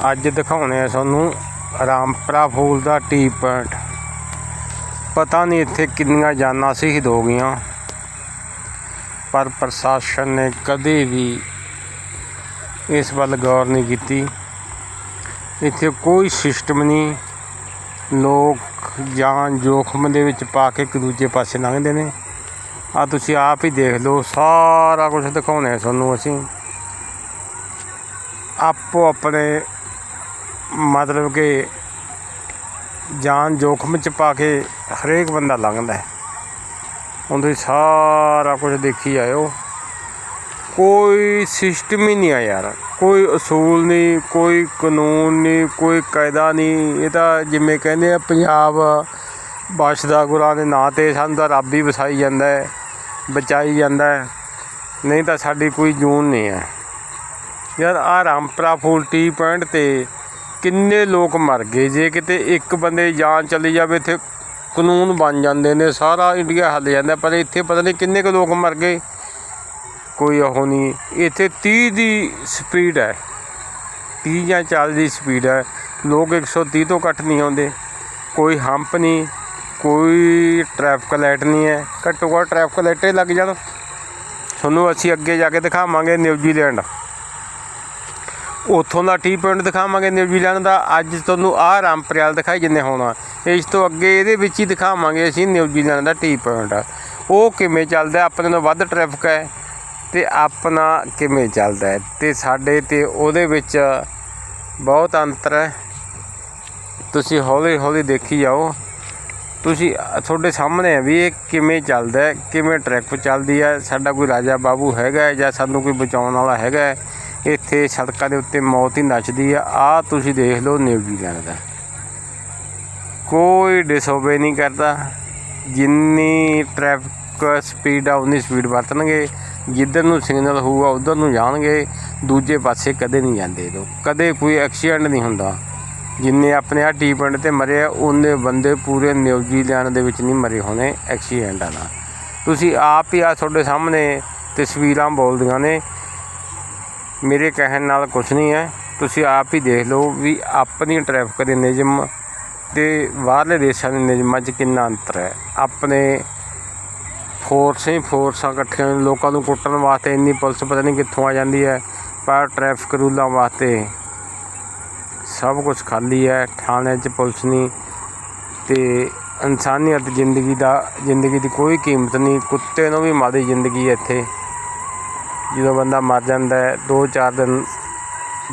ਅੱਜ ਦਿਖਾਉਣੇ ਆ ਤੁਹਾਨੂੰ ਰਾਮਪਰਾ ਫੂਲ ਦਾ ਟੀ ਪੁਆਇੰਟ। ਪਤਾ ਨਹੀਂ ਇੱਥੇ ਕਿੰਨੀਆਂ ਜਾਨਾਂ ਸ਼ਹੀਦ ਹੋ ਗਈਆਂ, ਪਰ ਪ੍ਰਸ਼ਾਸਨ ਨੇ ਕਦੇ ਵੀ ਇਸ ਵੱਲ ਗੌਰ ਨਹੀਂ ਕੀਤੀ। ਇੱਥੇ ਕੋਈ ਸਿਸਟਮ ਨਹੀਂ, ਲੋਕ ਜਾਨ ਜੋਖਮ ਦੇ ਵਿੱਚ ਪਾ ਕੇ ਇੱਕ ਦੂਜੇ ਪਾਸੇ ਲੰਘਦੇ ਨੇ। ਆ ਤੁਸੀਂ ਆਪ ਹੀ ਦੇਖ ਲਓ, ਸਾਰਾ ਕੁਝ ਦਿਖਾਉਣੇ ਆ ਤੁਹਾਨੂੰ ਅਸੀਂ। ਆਪੋ ਆਪਣੇ ਮਤਲਬ ਕਿ ਜਾਨ ਜੋਖਮ ਚ ਪਾ ਕੇ ਹਰੇਕ ਬੰਦਾ ਲੰਘਦਾ ਹੈ। ਹੁਣ ਤੁਸੀਂ ਸਾਰਾ ਕੁਝ ਦੇਖੀ ਆਇਓ। ਕੋਈ ਸਿਸਟਮ ਹੀ ਨਹੀਂ ਆ ਯਾਰ। ਕੋਈ ਅਸੂਲ ਨਹੀਂ, ਕੋਈ ਕਾਨੂੰਨ ਨਹੀਂ, ਕੋਈ ਕਾਇਦਾ ਨਹੀਂ। ਇਹ ਤਾਂ ਜਿਵੇਂ ਕਹਿੰਦੇ ਆ, ਪੰਜਾਬ ਬਖਸ਼ਦਾ ਗੁਰਾਂ ਦੇ ਨਾਂ ਤੇ ਸਾਨੂੰ ਤਾਂ ਰੱਬ ਹੀ ਵਸਾਈ ਜਾਂਦਾ ਹੈ, ਬਚਾਈ ਜਾਂਦਾ ਹੈ। ਨਹੀਂ ਤਾਂ ਸਾਡੀ ਕੋਈ ਜੂਨ ਨਹੀਂ ਹੈ। ਯਾਰ ਆ ਰਾਮਪਰਾ ਫੂਲ ਟੀ ਪੁਆਇੰਟ ਤੇ ਕਿੰਨੇ ਲੋਕ ਮਰ ਗਏ? ਜੇ ਕਿਤੇ ਇੱਕ ਬੰਦੇ ਦੀ ਜਾਨ ਚਲੀ ਜਾਵੇ, ਇੱਥੇ ਕਾਨੂੰਨ ਬਣ ਜਾਂਦੇ ਨੇ, ਸਾਰਾ ਇੰਡੀਆ ਹੱਲ ਜਾਂਦਾ। ਪਰ ਇੱਥੇ ਪਤਾ ਨਹੀਂ ਕਿੰਨੇ ਕੁ ਲੋਕ ਮਰ ਗਏ। ਕੋਈ ਉਹ ਨਹੀਂ। ਇੱਥੇ 30 ਦੀ ਸਪੀਡ ਹੈ। 30 ਜਾਂ 40 ਦੀ ਸਪੀਡ ਹੈ। ਲੋਕ 130 ਤੋਂ ਘੱਟ ਨਹੀਂ ਆਉਂਦੇ। ਕੋਈ ਹੰਪ ਨਹੀਂ, ਕੋਈ ਟ੍ਰੈਫਿਕ ਲਾਈਟ ਨਹੀਂ ਹੈ। ਘੱਟੋ ਘੱਟ ਟ੍ਰੈਫਿਕ ਲਾਈਟਾਂ ਹੀ ਲੱਗ ਜਾਣ। ਤੁਹਾਨੂੰ ਅਸੀਂ ਅੱਗੇ ਜਾ ਕੇ ਦਿਖਾਵਾਂਗੇ ਨਿਊਜ਼ੀਲੈਂਡ। ਉੱਥੋਂ ਦਾ ਟੀ ਪੁਆਇੰਟ ਦਿਖਾਵਾਂਗੇ ਨਿਊਜ਼ੀਲੈਂਡ ਦਾ। ਅੱਜ ਤੁਹਾਨੂੰ ਆਹ ਰਾਮਪ੍ਰਿਆਲ ਦਿਖਾਈ ਜਿੰਨੇ ਹੋਣਾ ਇਸ ਤੋਂ ਅੱਗੇ ਇਹਦੇ ਵਿੱਚ ਹੀ ਦਿਖਾਵਾਂਗੇ ਅਸੀਂ ਨਿਊਜ਼ੀਲੈਂਡ ਦਾ ਟੀ ਪੁਆਇੰਟ ਉਹ ਕਿਵੇਂ ਚੱਲਦਾ ਆਪਣੇ ਨਾਲ ਵੱਧ ਟ੍ਰੈਫਿਕ ਹੈ ਤੇ ਆਪਣਾ ਕਿਵੇਂ ਚੱਲਦਾ ਹੈ? ਤੇ ਸਾਡੇ ਤੇ ਉਹਦੇ ਵਿੱਚ ਬਹੁਤ ਅੰਤਰ ਹੈ। ਤੁਸੀਂ ਹੌਲੀ ਹੌਲੀ ਦੇਖੀ ਜਾਓ। ਤੁਸੀਂ ਤੁਹਾਡੇ ਸਾਹਮਣੇ ਹੈ ਵੀ ਇਹ ਕਿਵੇਂ ਚੱਲਦਾ ਹੈ, ਕਿਵੇਂ ਟ੍ਰੈਫਿਕ ਚੱਲਦੀ ਹੈ। ਸਾਡਾ ਕੋਈ ਰਾਜਾ ਬਾਬੂ ਹੈਗਾ ਜਾਂ ਸਾਨੂੰ ਕੋਈ ਬਚਾਉਣ ਵਾਲਾ ਹੈਗਾ ਇੱਥੇ ਸੜਕਾਂ ਦੇ ਉੱਤੇ ਮੌਤ ਹੀ ਨੱਚਦੀ ਆ। ਆ ਤੁਸੀਂ ਦੇਖ ਲਓ ਨਿਊਜ਼ੀਲੈਂਡ ਦਾ। ਕੋਈ ਡਿਸਓਬੇ ਨਹੀਂ ਕਰਦਾ। ਜਿੰਨੀ ਟ੍ਰੈਫਿਕ ਸਪੀਡ ਆ, ਉਨੀ ਸਪੀਡ ਵਰਤਣਗੇ। ਜਿੱਧਰ ਨੂੰ ਸਿਗਨਲ ਹੋਊਗਾ, ਉਧਰ ਨੂੰ ਜਾਣਗੇ। ਦੂਜੇ ਪਾਸੇ ਕਦੇ ਨਹੀਂ ਜਾਂਦੇ ਲੋਕ। ਕਦੇ ਕੋਈ ਐਕਸੀਡੈਂਟ ਨਹੀਂ ਹੁੰਦਾ। ਜਿੰਨੇ ਆਪਣੇ ਆ ਟੀ ਪਿੰਡ ਤੇ ਮਰੇ ਆ, ਉਹਨੇ ਬੰਦੇ ਪੂਰੇ ਨਿਊਜ਼ੀਲੈਂਡ ਦੇ ਵਿੱਚ ਨਹੀਂ ਮਰੇ ਹੋਣੇ ਐਕਸੀਡੈਂਟਾਂ ਨਾਲ ਤੁਸੀਂ ਆਪ ਹੀ ਆ ਤੁਹਾਡੇ ਸਾਹਮਣੇ ਤਸਵੀਰਾਂ ਬੋਲਦੀਆਂ ਨੇ। ਮੇਰੇ ਕਹਿਣ ਨਾਲ ਕੁਛ ਨਹੀਂ ਹੈ। ਤੁਸੀਂ ਆਪ ਹੀ ਦੇਖ ਲਓ ਵੀ ਆਪਣੀ ਟ੍ਰੈਫਿਕ ਦੇ ਨਿਯਮ ਅਤੇ ਬਾਹਰਲੇ ਦੇਸ਼ਾਂ ਦੇ ਨਿਯਮਾਂ 'ਚ ਕਿੰਨਾ ਅੰਤਰ ਹੈ। ਆਪਣੇ ਫੋਰਸਾਂ ਹੀ ਫੋਰਸਾਂ ਇਕੱਠੀਆਂ ਲੋਕਾਂ ਨੂੰ ਕੁੱਟਣ ਵਾਸਤੇ ਇੰਨੀ ਪੁਲਿਸ ਪਤਾ ਨਹੀਂ ਕਿੱਥੋਂ ਆ ਜਾਂਦੀ ਹੈ, ਪਰ ਟ੍ਰੈਫਿਕ ਰੂਲਾਂ ਵਾਸਤੇ ਸਭ ਕੁਝ ਖਾਲੀ ਹੈ, ਥਾਣੇ 'ਚ ਪੁਲਿਸ ਨਹੀਂ ਤੇ ਇਨਸਾਨੀਅਤ ਜ਼ਿੰਦਗੀ ਦਾ, ਜ਼ਿੰਦਗੀ ਦੀ ਕੋਈ ਕੀਮਤ ਨਹੀਂ, ਕੁੱਤੇ ਨੂੰ ਵੀ ਮਾੜੀ ਜ਼ਿੰਦਗੀ ਹੈ ਇੱਥੇ। ਜਦੋਂ ਬੰਦਾ ਮਰ ਜਾਂਦਾ ਹੈ, ਦੋ ਚਾਰ ਦਿਨ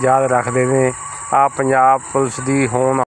ਯਾਦ ਰੱਖਦੇ ਨੇ। ਆਹ ਪੰਜਾਬ ਪੁਲਿਸ ਦੀ ਹੋਣ